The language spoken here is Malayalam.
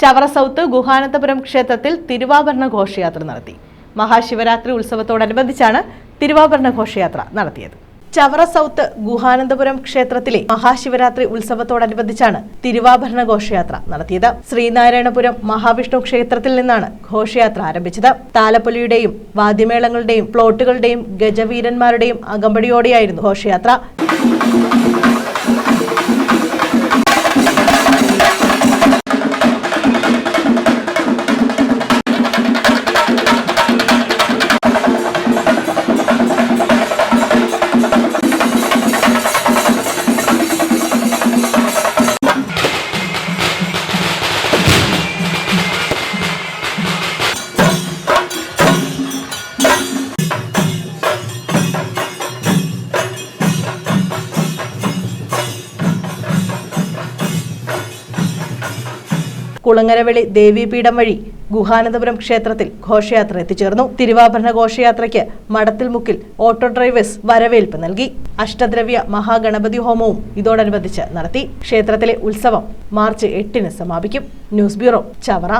ചവറ സൗത്ത് ഗുഹാനന്തപുരം ക്ഷേത്രത്തിൽ തിരുവാഭരണ ഘോഷയാത്ര നടത്തി. മഹാശിവരാത്രി ഉത്സവത്തോടനുബന്ധിച്ചാണ് തിരുവാഭരണ ഘോഷയാത്ര നടത്തിയത്. ചവറ സൗത്ത് ഗുഹാനന്തപുരം ക്ഷേത്രത്തിലെ മഹാശിവരാത്രി ഉത്സവത്തോടനുബന്ധിച്ചാണ് തിരുവാഭരണ ഘോഷയാത്ര നടത്തിയത്. ശ്രീനാരായണപുരം മഹാവിഷ്ണു ക്ഷേത്രത്തിൽ നിന്നാണ് ഘോഷയാത്ര ആരംഭിച്ചത്. താലപ്പൊലിയുടെയും വാദ്യമേളങ്ങളുടെയും പ്ലോട്ടുകളുടെയും ഗജവീരന്മാരുടെയും അകമ്പടിയോടെയായിരുന്നു ഘോഷയാത്ര. കുളങ്ങരവെളി ദേവീപീഠം വഴി ഗുഹാനന്തപുരം ക്ഷേത്രത്തിൽ ഘോഷയാത്ര എത്തിച്ചേർന്നു. തിരുവാഭരണ ഘോഷയാത്രയ്ക്ക് മടത്തിൽ മുക്കിൽ ഓട്ടോ ഡ്രൈവേഴ്സ് വരവേൽപ്പ് നൽകി. അഷ്ടദ്രവ്യ മഹാഗണപതി ഹോമവും ഇതോടനുബന്ധിച്ച് നടത്തി. ക്ഷേത്രത്തിലെ ഉത്സവം മാർച്ച് എട്ടിന് സമാപിക്കും. News bureau Chavara.